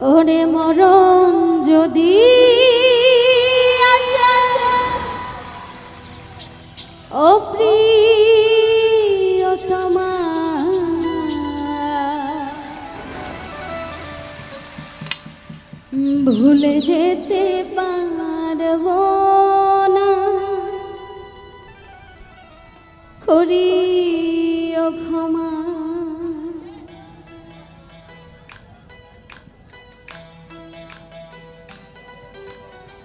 ওরে মরণ যদি ও প্রিয়তমা। ভুলে যেতে পারব না। করিও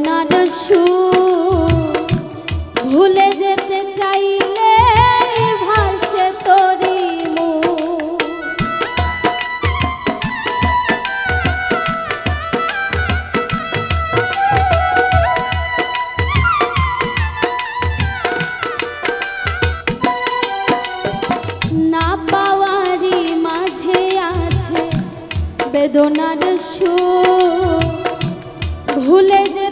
বেদনার সুর। ভুলে যেতে চাইলে না পাওয়ারই মাঝে আছে ভুলে যেতে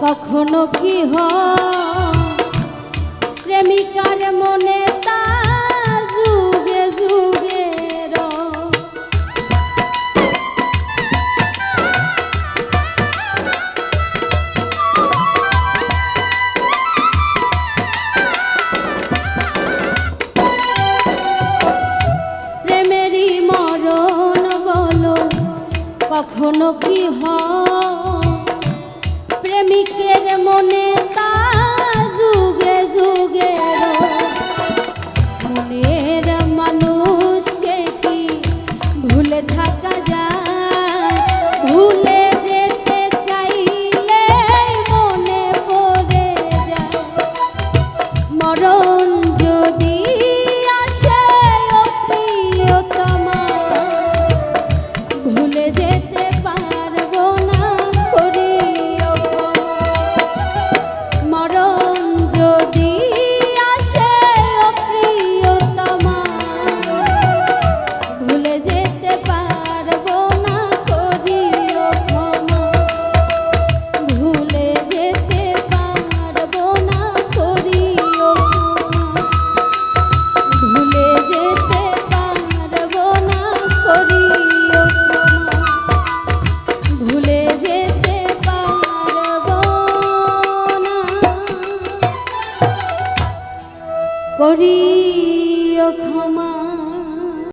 কখনো কি হয় প্রেমিকার মনে তা প্রেমেরই মরণ বলো কখনো কি হয় করিও ক্ষমা